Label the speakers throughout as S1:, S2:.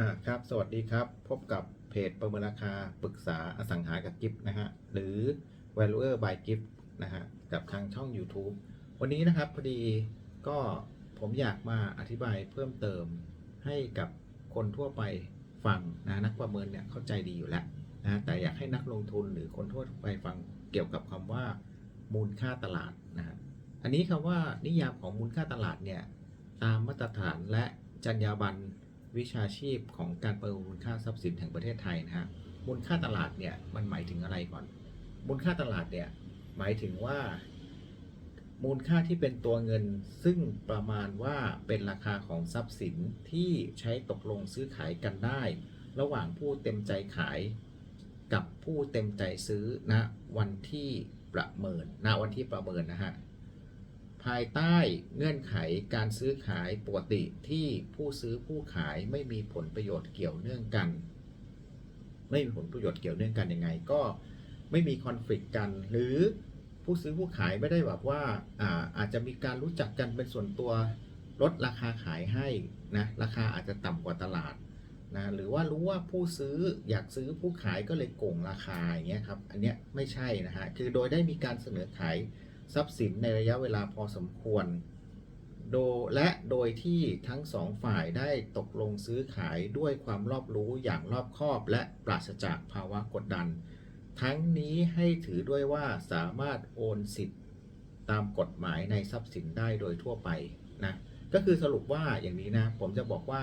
S1: อ่าครับสวัสดีครับ พบกับเพจประเมินราคาปรึกษาอสังหากับกิฟนะฮะ หรือ Valuer by Gift นะฮะ กับทางช่อง YouTube วันนี้นะครับ พอดีก็ผมอยากมาอธิบายเพิ่มเติมให้กับคนทั่วไปฟังนะนักประเมินเนี่ยเข้าใจดีอยู่แล้วนะแต่อยากให้นักลงทุนหรือคนทั่วไปฟังเกี่ยวกับคำว่า มูลค่าตลาดนะฮะอันนี้คำว่านิยามของมูลค่าตลาดเนี่ยตามมาตรฐานและจรรยาบรรณ วิชาชีพของการประเมินมูลค่าทรัพย์สินแห่งประเทศไทยนะฮะมูลค่าตลาดเนี่ยมันหมายถึงอะไรก่อน มูลค่าตลาดเนี่ยหมายถึงว่า มูลค่าที่เป็นตัวเงิน ซึ่งประมาณว่าเป็นราคาของทรัพย์สินที่ใช้ตกลงซื้อขายกันได้ ระหว่างผู้เต็มใจขาย กับผู้เต็มใจซื้อณวันที่ประเมินณวันที่ประเมินนะฮะ ภายใต้เงื่อนไขการซื้อขายปกติที่ผู้ซื้อผู้ขายไม่มีผลประโยชน์เกี่ยวเนื่องกัน ไม่มีผลประโยชน์เกี่ยวเนื่องกันยังไง ก็ไม่มีคอน FLICT กัน หรือผู้ซื้อผู้ขายไม่ได้แบบว่าอาอาจจะมีการรู้จักกันเป็นส่วนตัวลดราคาขายให้นะราคาอาจจะต่ำกว่าตลาดนะหรือว่ารู้ว่าผู้ซื้ออยากซื้อผู้ขายก็เลยโกงราคาอย่างเงี้ยครับอันเนี้ยไม่ใช่นะฮะคือโดยได้มีการเสนอขาย ทรัพย์สินในระยะเวลาพอสมควร โดและโดยที่ทั้งสองฝ่ายได้ตกลงซื้อขายด้วยความรอบรู้อย่างรอบคอบและปราศจากภาวะกดดัน ทั้งนี้ให้ถือด้วยว่าสามารถโอนสิทธิ์ตามกฎหมายในทรัพย์สินได้โดยทั่วไปนะก็คือสรุปว่าอย่างนี้นะ ผมจะบอกว่า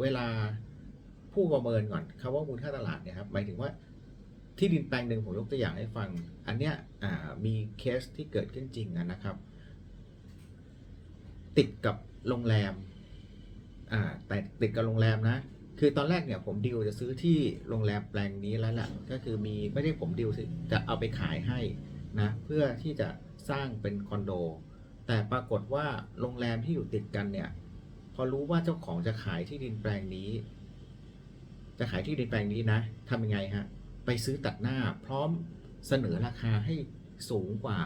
S1: เวลาผู้ประเมินก่อนคำว่ามูลค่าตลาดเนี่ยครับหมายถึงว่า ที่ดินแปลงหนึ่งผมยกตัวอย่างให้ฟัง อันเนี้ยมีเคสที่เกิดขึ้นจริงนะครับ ติดกับโรงแรมแต่ติดกับโรงแรมนะ คือตอนแรกเนี่ยผมดิวจะซื้อที่โรงแรมแปลงนี้แล้วแหละก็คือมีไม่ได้ผมดิวจะเอาไปขายให้นะเพื่อที่จะสร้างเป็นคอนโด แต่ปรากฏว่าโรงแรมที่อยู่ติดกันเนี่ย พอรู้ว่าเจ้าของจะขายที่ดินแปลงนี้ จะขายที่ดินแปลงนี้นะทำยังไงฮะ ไปซื้อตัดหน้าพร้อมเสนอราคาให้สูงกว่า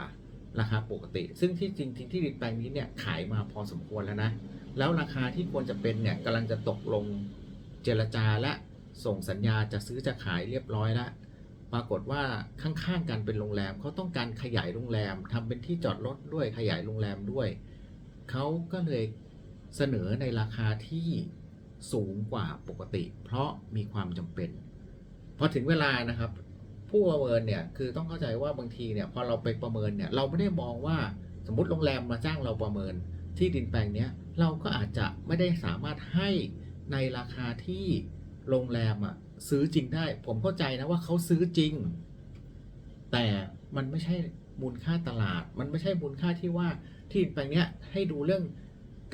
S1: ราคาปกติ ซึ่งที่จริงๆที่ดินแปลงนี้เนี่ยขายมาพอสมควรแล้วนะ แล้วราคาที่ควรจะเป็นเนี่ยกำลังจะตกลงเจรจาและส่งสัญญาจะซื้อจะขายเรียบร้อยแล้วปรากฏว่าข้างๆกันเป็นโรงแรมเขาต้องการขยายโรงแรมทำเป็นที่จอดรถด้วยขยายโรงแรมด้วยเขาก็เลยเสนอในราคาที่สูงกว่าปกติ เพราะมีความจำเป็น พอถึงเวลานะครับ ผู้ประเมินเนี่ยคือต้องเข้าใจว่าบางทีเนี่ยพอเราไปประเมินเนี่ยเราไม่ได้มองว่าสมมติโรงแรมมาจ้างเราประเมิน ที่ดินแปลงเนี้ยเราก็อาจจะไม่ได้สามารถให้ในราคาที่โรงแรมอะซื้อจริงได้ ผมเข้าใจนะว่าเขาซื้อจริง แต่มันไม่ใช่มูลค่าตลาด มันไม่ใช่มูลค่าที่ว่าที่ดินแปลงเนี้ยให้ดูเรื่อง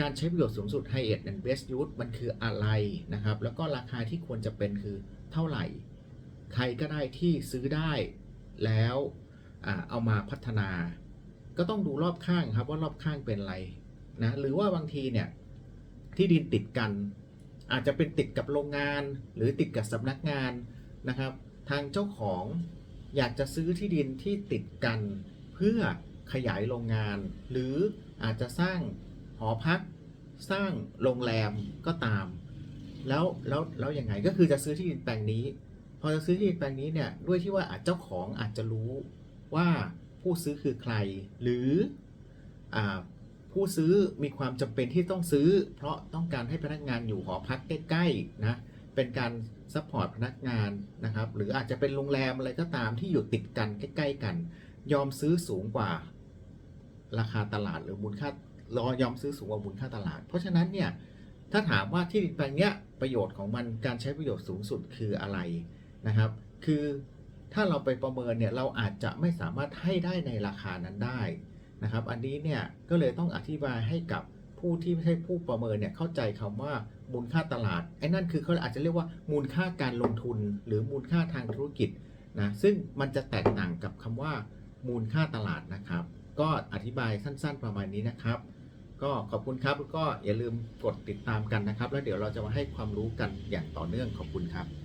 S1: การใช้ประโยชน์สูงสุด High End and Best Use มันคืออะไรนะครับ แล้วก็ราคาที่ควรจะเป็นคือเท่าไหร่ ใครก็ได้ที่ซื้อได้แล้วอเอามาพัฒนา ก็ต้องดูรอบข้างครับว่ารอบข้างเป็นอะไรนะหรือว่าบางทีเนี่ยที่ดินติดกัน อาจจะเป็นติดกับโรงงาน หรือติดกับสำนักงานนะครับ ทางเจ้าของอยากจะซื้อที่ดินที่ติดกันเพื่อขยายโรงงาน หรืออาจจะสร้างหอพัก สร้างโรงแรมก็ตาม แล้วแล้วแล้วยังไงก็คือจะซื้อที่ดินแปลงนี้ พอจะซื้อที่ดินแปลงนี้เนี่ยด้วยที่ว่าอาจเจ้าของอาจจะรู้ว่าผู้ซื้อคือใคร หรืออผู้ซื้อมีความจำเป็นที่ต้องซื้อ เพราะต้องการให้พนักงานอยู่หอพักใกล้ๆนะเป็นการซัพพอร์ตพนักงานนะครับ หรืออาจจะเป็นโรงแรมอะไรก็ตามที่อยู่ติดกันใกล้ ๆ กัน ยอมซื้อสูงกว่าราคาตลาดหรือมูลค่ารอยอมซื้อสูงกว่ามูลค่าตลาด เพราะฉะนั้นเนี่ยถ้าถามว่าที่ดินแปลงเนี้ยประโยชน์ของมันการใช้ประโยชน์สูงสุดคืออะไร นะครับ คือถ้าเราไปประเมินเนี่ยเราอาจจะไม่สามารถให้ได้ในราคานั้นได้นะครับ อันนี้เนี่ยก็เลยต้องอธิบายให้กับผู้ที่ไม่ใช่ผู้ประเมินเนี่ยเข้าใจคำว่ามูลค่าตลาดไอ้นั่นคือเขาอาจจะเรียกว่ามูลค่าการลงทุน หรือมูลค่าทางธุรกิจนะซึ่งมันจะแตกต่างกับคำว่ามูลค่าตลาดนะครับ ก็อธิบายสั้น ๆ ประมาณนี้นะครับ ก็ขอบคุณครับแล้วก็อย่าลืมกดติดตามกันนะครับ แล้วเดี๋ยวเราจะมาให้ความรู้กันอย่างต่อเนื่องขอบคุณครับ